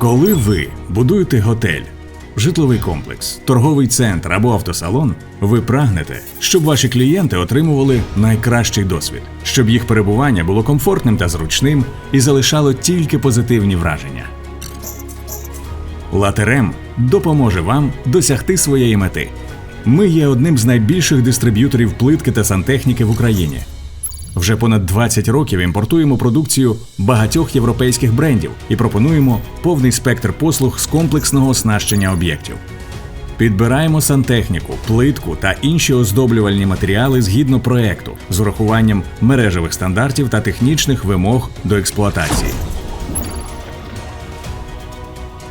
Коли ви будуєте готель, житловий комплекс, торговий центр або автосалон, ви прагнете, щоб ваші клієнти отримували найкращий досвід, щоб їх перебування було комфортним та зручним і залишало тільки позитивні враження. Латерем допоможе вам досягти своєї мети. Ми є одним з найбільших дистриб'юторів плитки та сантехніки в Україні. Вже понад 20 років імпортуємо продукцію багатьох європейських брендів і пропонуємо повний спектр послуг з комплексного оснащення об'єктів. Підбираємо сантехніку, плитку та інші оздоблювальні матеріали згідно проекту з урахуванням мережевих стандартів та технічних вимог до експлуатації.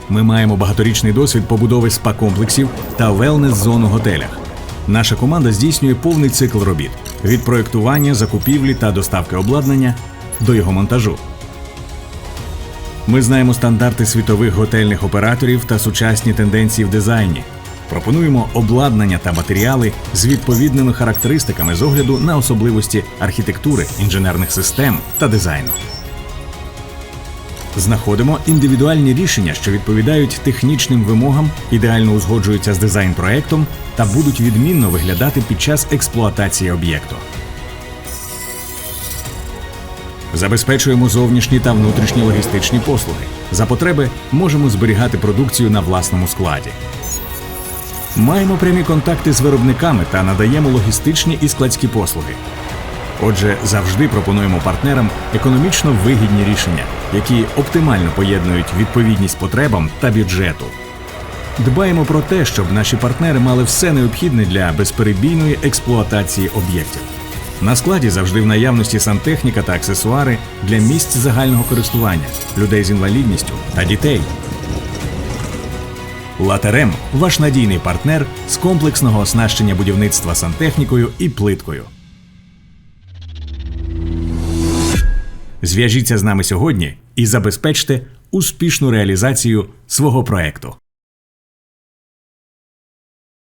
Ми маємо багаторічний досвід побудови спа-комплексів та велнес-зон у готелях. Наша команда здійснює повний цикл робіт від проєктування, закупівлі та доставки обладнання до його монтажу. Ми знаємо стандарти світових готельних операторів та сучасні тенденції в дизайні. Пропонуємо обладнання та матеріали з відповідними характеристиками з огляду на особливості архітектури, інженерних систем та дизайну. Знаходимо індивідуальні рішення, що відповідають технічним вимогам, ідеально узгоджуються з дизайн-проектом та будуть відмінно виглядати під час експлуатації об'єкту. Забезпечуємо зовнішні та внутрішні логістичні послуги. За потреби можемо зберігати продукцію на власному складі. Маємо прямі контакти з виробниками та надаємо логістичні і складські послуги. Отже, завжди пропонуємо партнерам економічно вигідні рішення, які оптимально поєднують відповідність потребам та бюджету. Дбаємо про те, щоб наші партнери мали все необхідне для безперебійної експлуатації об'єктів. На складі завжди в наявності сантехніка та аксесуари для місць загального користування, людей з інвалідністю та дітей. Латерем ваш надійний партнер з комплексного оснащення будівництва сантехнікою і плиткою. Зв'яжіться з нами сьогодні і забезпечте успішну реалізацію свого проекту.